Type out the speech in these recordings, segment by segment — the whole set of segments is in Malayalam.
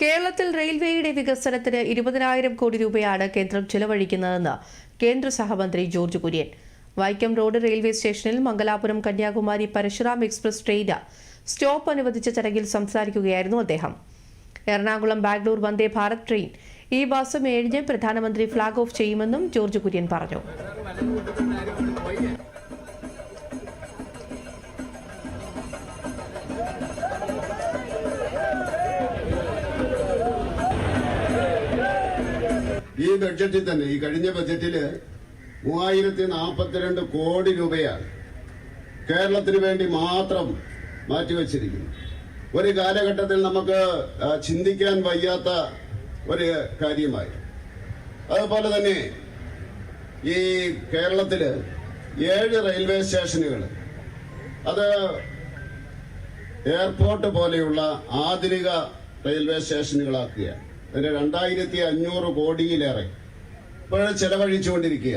കേരളത്തിൽ റെയിൽവേയുടെ വികസനത്തിന് ഇരുപതിനായിരം കോടി രൂപയാണ് കേന്ദ്രം ചെലവഴിക്കുന്നതെന്ന് കേന്ദ്ര സഹമന്ത്രി ജോർജ് കുര്യൻ. വൈക്കം റോഡ് റെയിൽവേ സ്റ്റേഷനിൽ മംഗലാപുരം കന്യാകുമാരി പരശുറാം എക്സ്പ്രസ് ട്രെയിന് സ്റ്റോപ്പ് അനുവദിച്ച ചടങ്ങിൽ സംസാരിക്കുകയായിരുന്നു അദ്ദേഹം. എറണാകുളം ബാംഗ്ലൂർ വന്ദേ ഭാരത് ട്രെയിൻ ഈ മാസം ഏഴിന് പ്രധാനമന്ത്രി ഫ്ളാഗ് ഓഫ് ചെയ്യുമെന്നും ജോർജ് കുര്യൻ പറഞ്ഞു. ഈ ബഡ്ജറ്റിൽ തന്നെ ഈ കഴിഞ്ഞ ബഡ്ജറ്റിൽ മൂവായിരത്തി നാൽപ്പത്തിരണ്ട് കോടി രൂപയാണ് കേരളത്തിന് വേണ്ടി മാത്രം മാറ്റിവെച്ചിരിക്കുന്നു ഒരു കാലഘട്ടത്തിൽ നമുക്ക് ചിന്തിക്കാൻ വയ്യാത്ത ഒരു കാര്യമായി അതുപോലെ തന്നെ ഈ കേരളത്തിൽ ഏഴ് റെയിൽവേ സ്റ്റേഷനുകൾ അത് എയർപോർട്ട് പോലെയുള്ള ആധുനിക റെയിൽവേ സ്റ്റേഷനുകളാക്കുകയാണ് അതിന് രണ്ടായിരത്തി അഞ്ഞൂറ് കോടിയിലേറെ ഇപ്പോഴും ചെലവഴിച്ചുകൊണ്ടിരിക്കുക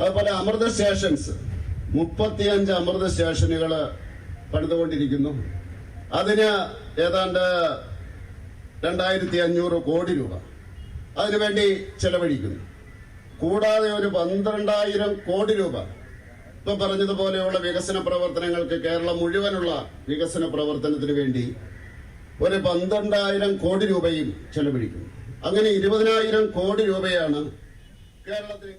അതുപോലെ അമൃത സ്റ്റേഷൻസ് മുപ്പത്തിയഞ്ച് അമൃത സ്റ്റേഷനുകൾ പണിതുകൊണ്ടിരിക്കുന്നു. അതിന് ഏതാണ്ട് രണ്ടായിരത്തി അഞ്ഞൂറ് കോടി രൂപ അതിനുവേണ്ടി ചെലവഴിക്കുന്നു. കൂടാതെ ഒരു പന്ത്രണ്ടായിരം കോടി രൂപ ഇപ്പം പറഞ്ഞതുപോലെയുള്ള വികസന പ്രവർത്തനങ്ങൾക്ക് കേരളം മുഴുവനുള്ള വികസന പ്രവർത്തനത്തിന് വേണ്ടി ഒരു പന്ത്രണ്ടായിരം കോടി രൂപയും ചെലവഴിക്കുന്നു. അങ്ങനെ ഇരുപതിനായിരം കോടി രൂപയാണ് കേരളത്തിൽ